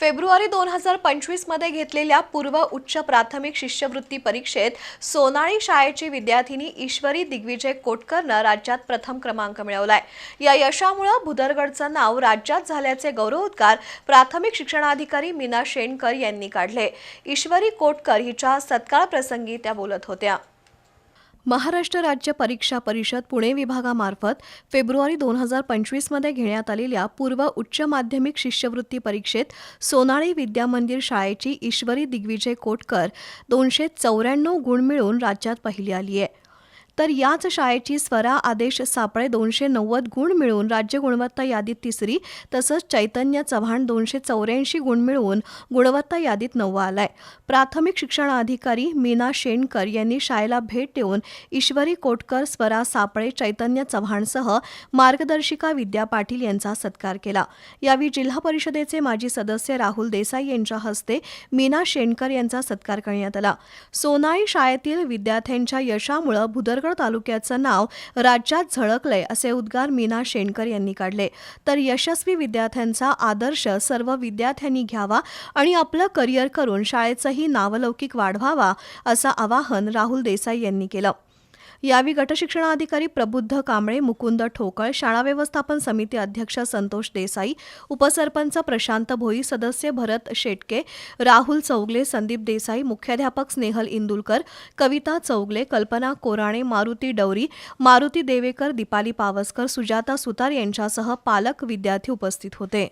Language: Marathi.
फेब्रुवारी दोन हजार पंचवीसमध्ये घेतलेल्या पूर्व उच्च प्राथमिक शिष्यवृत्ती परीक्षेत सोनाळी शाळेची विद्यार्थिनी ईश्वरी दिग्विजय कोटकरनं राज्यात प्रथम क्रमांक मिळवलाय. या यशामुळे भुदरगडचं नाव राज्यात झाल्याचे गौरवोद्गार प्राथमिक शिक्षणाधिकारी मीना शेणकर यांनी काढले. ईश्वरी कोटकर हिच्या सत्काळ प्रसंगी त्या बोलत होत्या. महाराष्ट्र राज्य परीक्षा परिषद पुणे विभागामार्फत फेब्रुवारी दोन हजार पंचवीसमध्ये घेण्यात आलेल्या पूर्व उच्च माध्यमिक शिष्यवृत्ती परीक्षेत सोनाळी विद्यामंदिर शाळेची ईश्वरी दिग्विजय कोटकर दोनशे चौऱ्याण्णव गुण मिळवून राज्यात पहिली आली आहे. तर याच शाळेची स्वरा आदेश सापळे दोनशे नव्वद गुण मिळवून राज्य गुणवत्ता यादीत तिसरी तसंच चैतन्य चव्हाण दोनशे चौऱ्याऐंशी गुण मिळवून गुणवत्ता यादीत नववा आलाय. प्राथमिक शिक्षणाधिकारी मीना शेणकर यांनी शाळेला भेट देऊन ईश्वरी कोटकर स्वरा सापळे चैतन्य चव्हाणसह मार्गदर्शिका विद्या पाटील यांचा सत्कार केला. यावेळी जिल्हा परिषदेचे माजी सदस्य राहुल देसाई यांच्या हस्ते मीना शेणकर यांचा सत्कार करण्यात आला. सोनाई शाळेतील विद्यार्थ्यांच्या यशामुळे भुदरगड तालुक्याचं नाव राज्यात झळकलंय असे उद्गार मीना शेणकर यांनी काढले. तर यशस्वी विद्यार्थ्यांचा आदर्श सर्व विद्यार्थ्यांनी घ्यावा आणि आपलं करिअर करून शाळेचंही नावलौकिक वाढवावा असं आवाहन राहुल देसाई यांनी केलं. यावेळी गटशिक्षणाधिकारी प्रबुद्ध कांबळे मुकुंद ठोकळ शाळा व्यवस्थापन समिती अध्यक्ष संतोष देसाई उपसरपंच प्रशांत भोई सदस्य भरत शेटके राहुल चौगले संदीप देसाई मुख्याध्यापक स्नेहल इंदुलकर कविता चौगले कल्पना कोराणे मारुती डवरी मारुती देवेकर दीपाली पावसकर सुजाता सुतार यांच्यासह पालक विद्यार्थी उपस्थित होते.